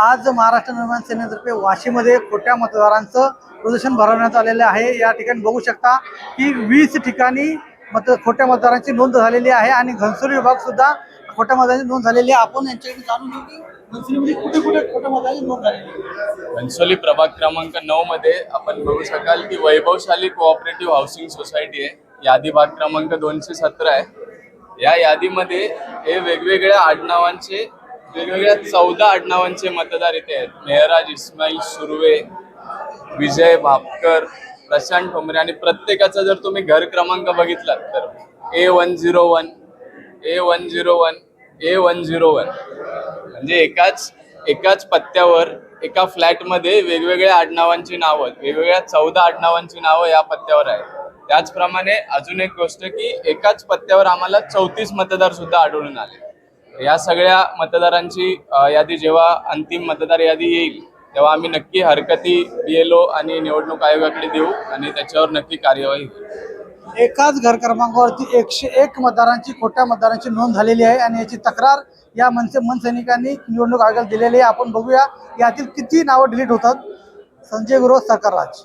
आज महाराष्ट्र निर्माण सेनेतर्फे वाशीमध्ये खोट्या मतदारांचं प्रदर्शन भरवण्यात आलेलं आहे. या ठिकाणी बघू शकता की वीस ठिकाणी मत खोट्या मतदारांची नोंद झालेली आहे आणि घनसोली विभाग सुद्धा खोट्या मतदारांची नोंद झालेली आहे. आपण यांच्याकडे जाणून घेऊ की घनसोलीमध्ये कुठे कुठे खोट्या मतदारांची नोंद झालेली घनसोली प्रभाग क्रमांक नऊ मध्ये आपण बघू शकाल की वैभवशाली कोऑपरेटिव्ह हाऊसिंग सोसायटी आहे. यादी भाग क्रमांक दोनशे सतरा आहे. या यादीमध्ये हे वेगवेगळ्या आडनावांचे वेगवेगळ्या चौदा आडनावांचे मतदार इथे आहेत. मेहराज इस्माईल सुर्वे विजय भापकर प्रशांत ठोंबरे आणि प्रत्येकाचा जर तुम्ही घर क्रमांक बघितलात तर A one zero one A one zero one A one zero one म्हणजे एकाच एकाच पत्त्यावर एका फ्लॅटमध्ये वेगवेगळ्या आडनावांची नावं वेगवेगळ्या चौदा आडनावांची नावं या पत्त्यावर आहेत. त्याचप्रमाणे अजून एक गोष्ट की एकाच पत्त्यावर आम्हाला चौतीस मतदार सुद्धा आढळून आले. या सगळ्या मतदारांची यादी जेव्हा अंतिम मतदार यादी येईल तेव्हा आम्ही नक्की हरकती बीएलओ आणि निवडणूक आयोगाकडे देऊ आणि त्याच्यावर नक्की कार्यवाही एकाच घर क्रमांकावरती एकशे एक मतदारांची खोट्या मतदारांची नोंद झालेली आहे आणि याची तक्रार या मनसे मनसैनिकांनी निवडणूक आयोगाला दिलेली आहे. आपण बघूया यातील किती नावं डिलीट होतात. संजय गुरव सरकार राज